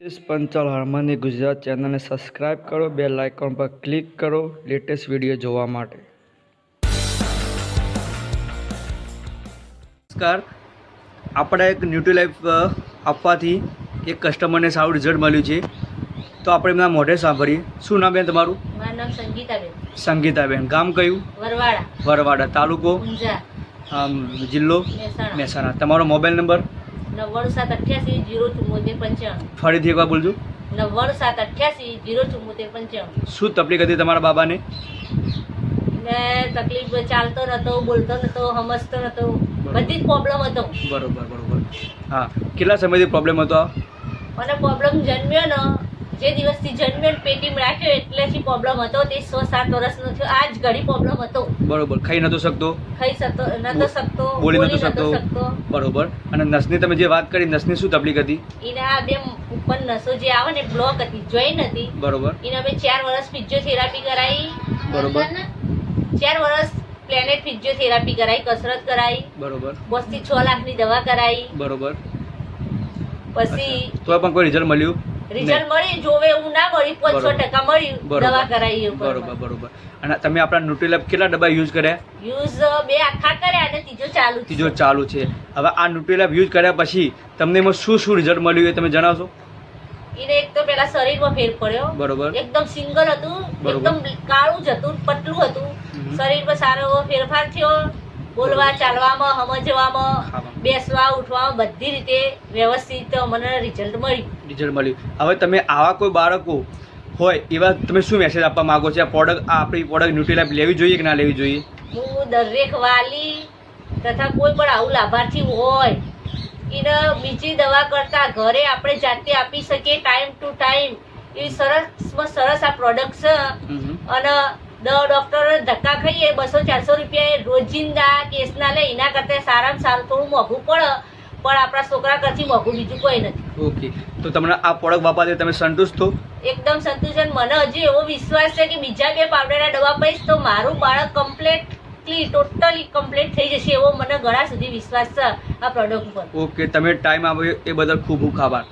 પંચાલ હાર્મોની ગુજરાત ચેનલને સબસ્ક્રાઇબ કરો બે લાઇકોન પર ક્લિક કરો લેટેસ્ટ વીડિયો જોવા માટે. નમસ્કાર. આપણે એક ન્યુટ્રી લાઈફ આપવાથી એક કસ્ટમરને સારું રિઝલ્ટ મળ્યું છે. તો આપણે એમના મોઢે સાંભળીએ. શું નામ બેન તમારું? મારું નામ સંગીતાબેન સંગીતાબેન ગામ કયું? વરવાડા. વરવાડા. તાલુકો? જિલ્લો? મહેસાણા. તમારો મોબાઈલ નંબર નવ્વાણું સાત અઠ્યાસી જીરો ચુમ્મોતેર પંચાણું. ફરીથી એકવાર બોલજો. નવ્વાણું સાત અઠ્યાસી જીરો ચુમ્મોતેર પંચાણું. શું તકલીફ હતી તમારા બાબાને? ને તકલીફ ચાલતો નતો બોલતો નતો સમજતો નતો. બધી જ પ્રોબ્લેમ હતો. બરોબર બરોબર. હા કેટલા સમયથી પ્રોબ્લેમ હતો મને પ્રોબ્લેમ જન્મ્યો ને. જે દિવસથી જન્મ્યો પેટીમ રાખ્યો એટલેથી પ્રોબ્લેમ હતો. તે સો સાત વર્ષનો થયો. આ જ ઘડી પ્રોબ્લેમ હતો. બરોબર. ખાઈ નતો શકતો? ખાઈ શકતો નતો શકતો બોલી નતો. શકતો. બરોબર. અને નસની તમે જે વાત કરી નસની શું તકલીફ હતી? એને આ બે ઉપર નસો જે આવે ને બ્લોક હતી જોઈન હતી બરોબર. એને અમે ચાર વર્ષ ફિઝિયોથેરાપી કરાવી બરોબર. ચાર વર્ષ પ્લેનેટ ફિઝિયોથેરાપી કરાવી કસરત કરાવી બરોબર. બસથી છ લાખની દવા કરાવી બરોબર. પછી તો પણ કોઈ રિઝલ્ટ મળ્યું? રિઝલ્ટ મળી જોવે એવું ના મળી પાંચસો બરોબર. ટકા મળી. દવા કરાવી બરોબર બરોબર. અને તમે આપણા ન્યુટ્રીલેબ કેટલા ડબ્બા યુઝ કર્યા? યુઝ બે આખા કર્યા અને ત્રીજો ચાલુ ત્રીજો ચાલુ છે. હવે આ ન્યુટ્રીલેબ યુઝ કર્યા પછી તમને એમાં શું શું રિઝલ્ટ મળ્યું એ તમે જણાવશો? એને એક તો પેલા શરીરમાં ફેર પડ્યો. બરોબર. એકદમ સિંગલ હતું એકદમ કાળું જ હતું પતલું હતું. શરીરમાં સારો એવો ફેરફાર થયો. બોલવા ચાલવામાં સમજવામાં. બેસવા ઉઠવામાં બધી રીતે વ્યવસ્થિત મને રિઝલ્ટ મળ્યું. રિઝલ્ટ મળ્યું. હવે તમે આવા કોઈ બાળકો હોય એવા તમે શું મેસેજ આપવા માંગો છો? આ પ્રોડક્ટ આ આપણી પ્રોડક્ટ ન્યુટ્રીલેબ લેવી જોઈએ કે ના લેવી જોઈએ? હું દરેક વાલી તથા કોઈ પણ આવું લાભાર્થી હોય એને બીજી દવા કરતા ઘરે આપણે જાતે આપી શકીએ ટાઈમ ટુ ટાઈમ એ સરસમાં સરસ આ પ્રોડક્ટ છે. અને ડોક્ટર ધક્કા ખાઈએ બસો ચારસો રૂપિયા રોજિંદા કેસના લે એના કરતાં સારામાં સારું થોડું મોંઘું પડે. પણ આપણા છોકરા કરતી મોંઘું બીજું કોઈ નથી. ઓકે. તો તમને આ પ્રોડક્ટ વાપરવાથી તમે સંતુષ્ટ છો? એકદમ સંતુષન મને હજી એવો વિશ્વાસ છે કે બીજા બે પાવડરના દવા પૈસ તો મારું બાળક કમ્પ્લેટ ટોટલી કમ્પ્લીટ થઈ જશે એવો મને ઘણા સુધી વિશ્વાસ છે આ પ્રોડક્ટ ઉપર. ઓકે તમે ટાઈમ આપ્યો એ બદલ ખૂબ ખૂબ આભાર.